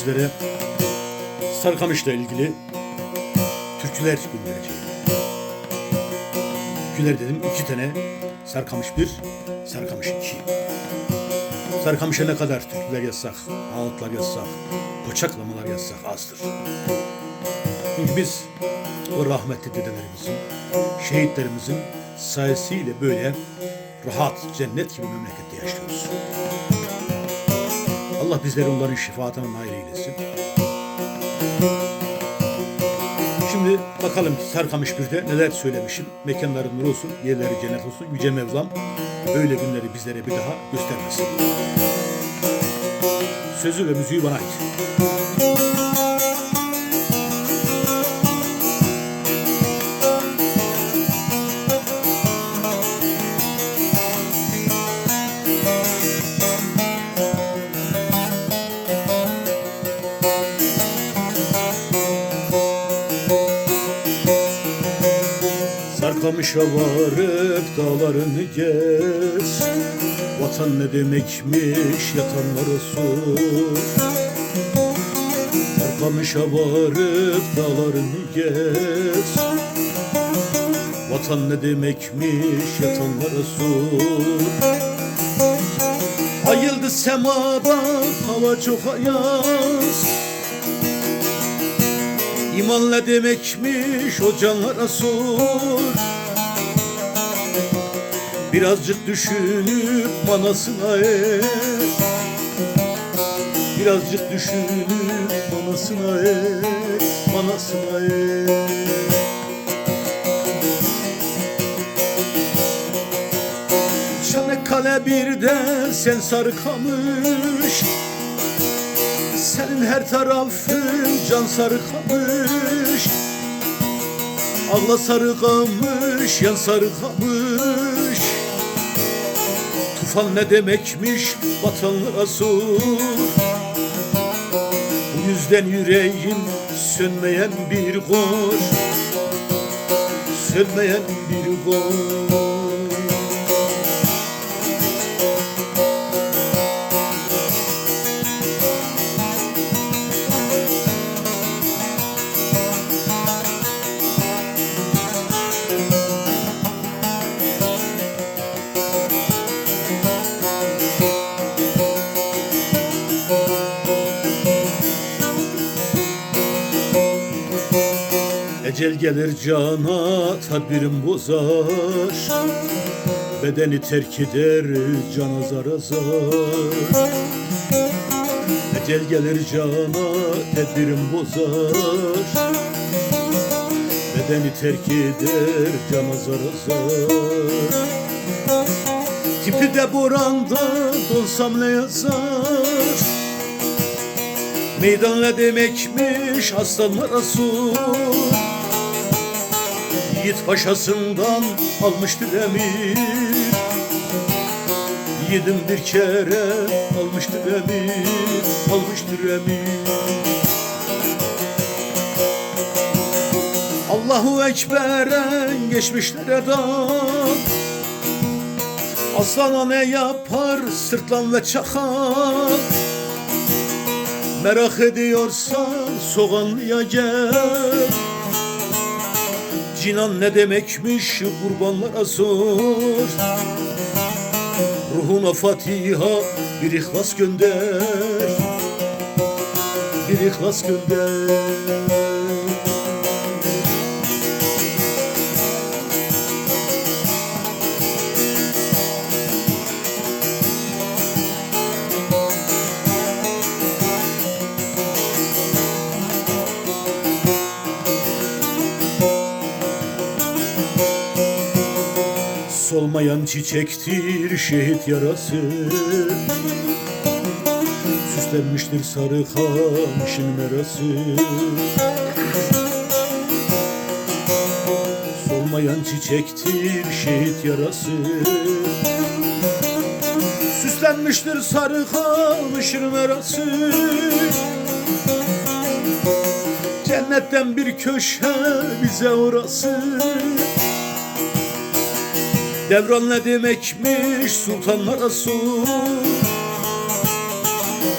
sizlere Sarıkamış'la ilgili türküler göndereceğim. Türküler dedim iki tane. Sarıkamış bir, Sarıkamış iki. Sarıkamış'a ne kadar türküler yazsak, ağıtlar yazsak, koçaklamalar yazsak azdır. Çünkü biz o rahmetli dedelerimizin, şehitlerimizin sayesinde böyle rahat, cennet gibi memlekette yaşıyoruz. Allah bizleri onların şefaatine nail eylesin. Şimdi bakalım Sarkamış birde neler söylemişim. Mekanları nur olsun, yerleri cennet olsun. Yüce Mevlam öyle günleri bizlere bir daha göstermesin. Sözü ve müziği bana ait. Sarkamış'a varıp dağlarını gez Vatan ne demekmiş yatanlara sor. Sarkamış'a varıp dağlarını gez Vatan ne demekmiş yatanlara sor. Ayıldı semada hava çok ayaz. İman ne demekmiş o canlara sor Birazcık düşünüp manasına er Birazcık düşünüp manasına er Manasına er Çanakkale birde sen sarı kamış senin her tarafın can sarı kamış Ağla sarı kamış, yan sarı kamış Tufan ne demekmiş vatanlığa sor. Bu yüzden yüreğim sönmeyen bir kor Sönmeyen bir kor Ecel gelir cana tedbirim bozar. Bedeni terk eder can azar azar Ecel gelir cana tedbirim bozar. Bedeni terk eder can azar azar Tipi de boranda donsam ne yazar? Meydan ne demekmiş aslanlara su Yiğit paşasından almıştır emir Yiğidim bir kere almıştır emir Almıştır emir Allahu Ekber'en geçmişlere dağ. Aslana ne yapar sırtlan ve çakal Merak ediyorsan soğanlıya gel Cinan ne demekmiş kurbanlara sor. Ruhuna Fatiha bir ihlas gönder. Bir ihlas gönder Solmayan çiçektir şehit yarası. Süslenmiştir sarı kamışın merası. Solmayan çiçektir şehit yarası. Süslenmiştir sarı kamışın merası. Cennetten bir köşe bize orası Devran ne demekmiş sultanlara su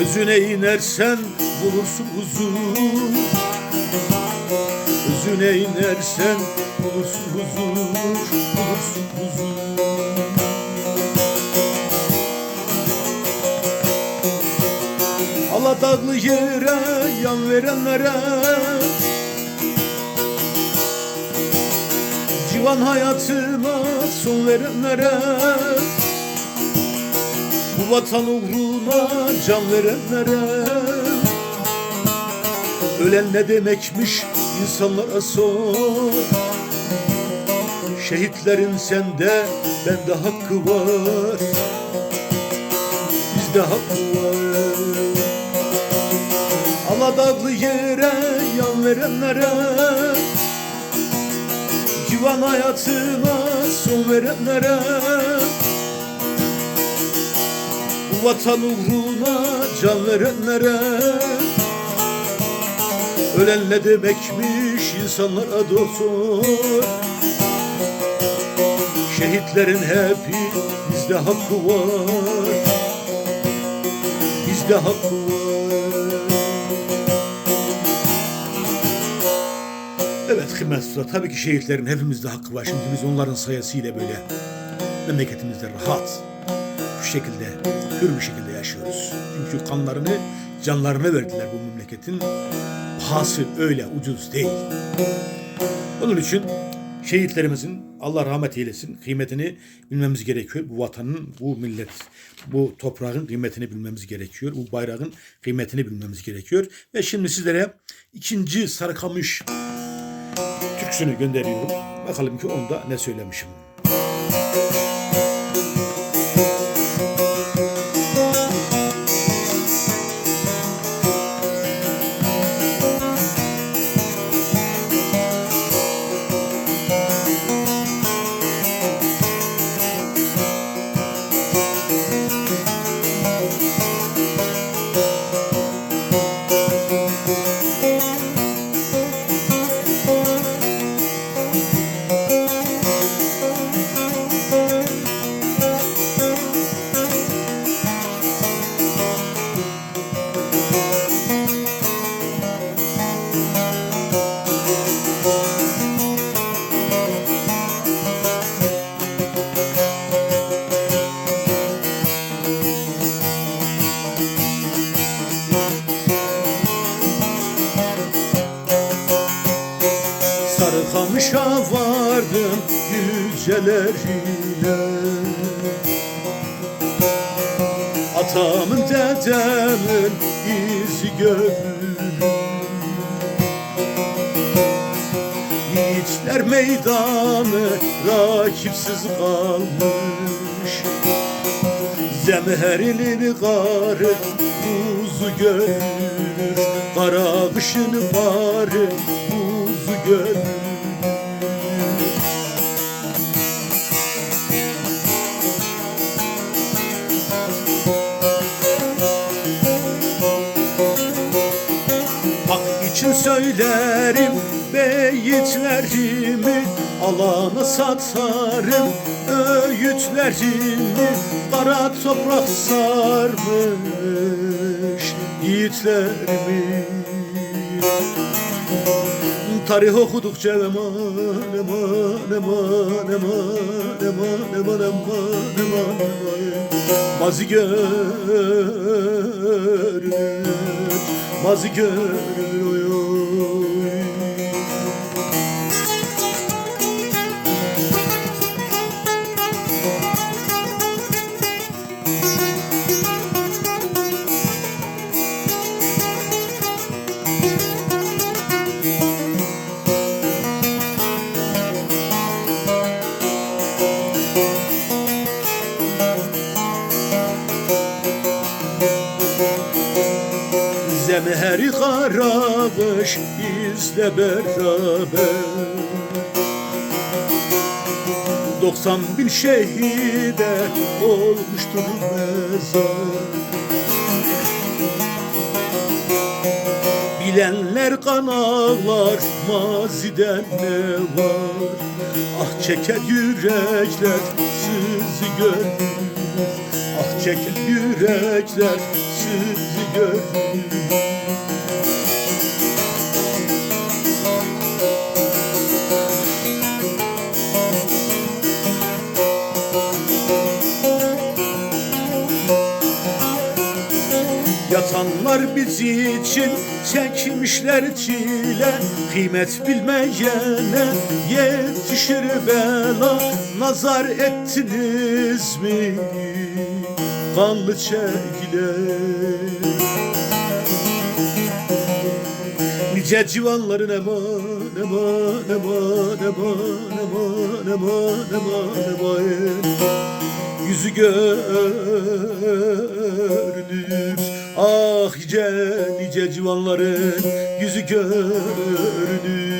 Özüne inersen bulursun huzur. Özüne inersen bulursun huzur Bulursun huzur. Aladağlı yere yan verenlere Civan hayatına son verenlere Bu vatan uğruna can verenlere. Ölen ne demekmiş insanlara sor. Şehitlerin sende bende hakkı var. Bizde hakkı var. Aladağlı yere yan verenlere Civan hayatına son verenlere vatan uğruna can verenlere Ölen ne demekmiş insanlara dostum? Şehitlerin hep bizde hakkı var. Bizde hakkı var Dostlar, tabii ki şehitlerin hepimizde hakkı var. Şimdi biz onların sayesıyla böyle memleketimizde rahat, şu şekilde, hür bir şekilde yaşıyoruz. Çünkü kanlarını, canlarını verdiler bu memleketin. Pahası öyle ucuz değil. Onun için şehitlerimizin Allah rahmet eylesin kıymetini bilmemiz gerekiyor. Bu vatanın, bu millet, bu toprağın kıymetini bilmemiz gerekiyor. Bu bayrağın kıymetini bilmemiz gerekiyor. Ve şimdi sizlere ikinci Sarıkamış türküsünü gönderiyorum. Bakalım ki onda ne söylemişim. Yücelerine Atamın dedemin izi görür Yiğitler meydanı rakipsiz kalmış. Zemherinin karı buzu görür Kara kışın karı buzu görür söylerim beyitlerimi Alana satarım. Öğütlerimi Kara toprak sarmış yiğitlerimi Tarih okudukça eman eman eman eman eman eman eman eman Mazi görünür Mazi görünür oy, oy. Zemheri karamış bizle beraber. 90 bin şehide olmuştur mezar. Bilenler kan ağlar maziden ne var? Ah çeker yürekler sizi görür Ah çeken yürekler sizi Yatanlar biz için çekmişler çile Kıymet bilmeyene yetişir bela. Nazar ettiniz mi? Kanlı çekile Nice civanların eman eman eman eman eman eman eman eman Yüzü görünür. Ah nice nice civanların yüzü görünür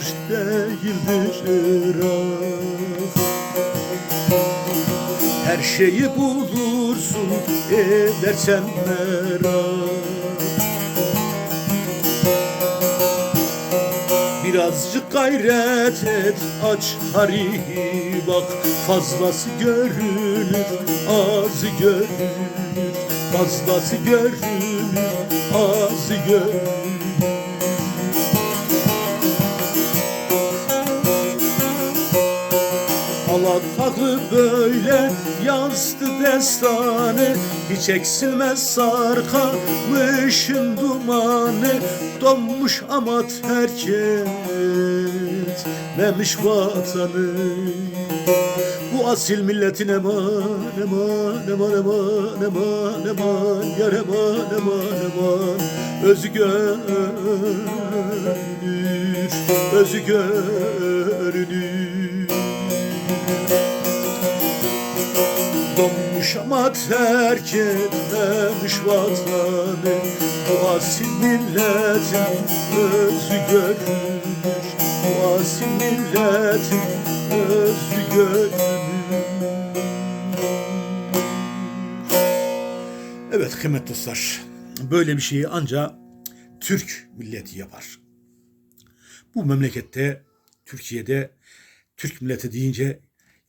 yakındır değildir ah Her şeyi bulursun edersen merak. Birazcık gayret et aç harihi bak. Fazlası görünür azı görünür Fazlası görünür azı görünür böyle yazdı destanı Hiç eksilmez sarkamışın dumanı. Donmuş ama terk etmemiş vatanı. Bu asil milletin eman eman eman eman eman eman Yar eman eman eman Özü görünür Özü görünür Donmuş ama terk etmemiş vatanı Bu asil milletin özü görünür Bu asil milletin özü görünür Evet kıymetli dostlar böyle bir şeyi ancak Türk milleti yapar. Bu memlekette Türkiye'de Türk milleti deyince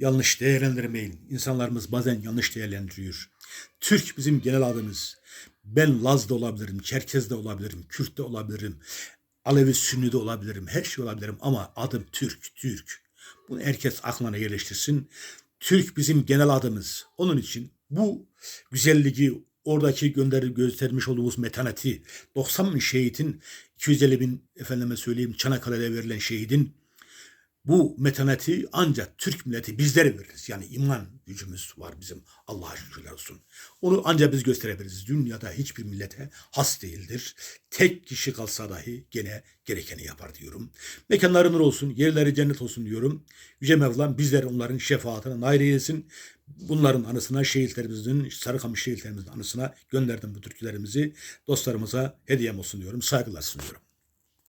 yanlış değerlendirmeyin. İnsanlarımız bazen yanlış değerlendiriyor. Türk bizim genel adımız. Ben Laz da olabilirim, Çerkez de olabilirim, Kürt de olabilirim, Alevi Sünni de olabilirim, her şey olabilirim ama adım Türk, Türk. Bunu herkes aklına yerleştirsin. Türk bizim genel adımız. Onun için bu güzelliği oradaki gönder göstermiş olduğumuz metaneti 90 bin şehitin 250 bin efendime söyleyeyim Çanakkale'de verilen şehidin bu metaneti ancak Türk milleti bizlere veririz. Yani iman gücümüz var bizim. Allah'a şükürler olsun. Onu ancak biz gösterebiliriz. Dünyada hiçbir millete has değildir. Tek kişi kalsa dahi gene gerekeni yapar diyorum. Mekanları nur olsun, yerleri cennet olsun diyorum. Yüce Mevlam bizler onların şefaatine nail eylesin. Bunların anısına şehitlerimizin, Sarıkamış şehitlerimizin anısına gönderdim bu türkülerimizi. Dostlarımıza hediyem olsun diyorum. Saygılar sunuyorum.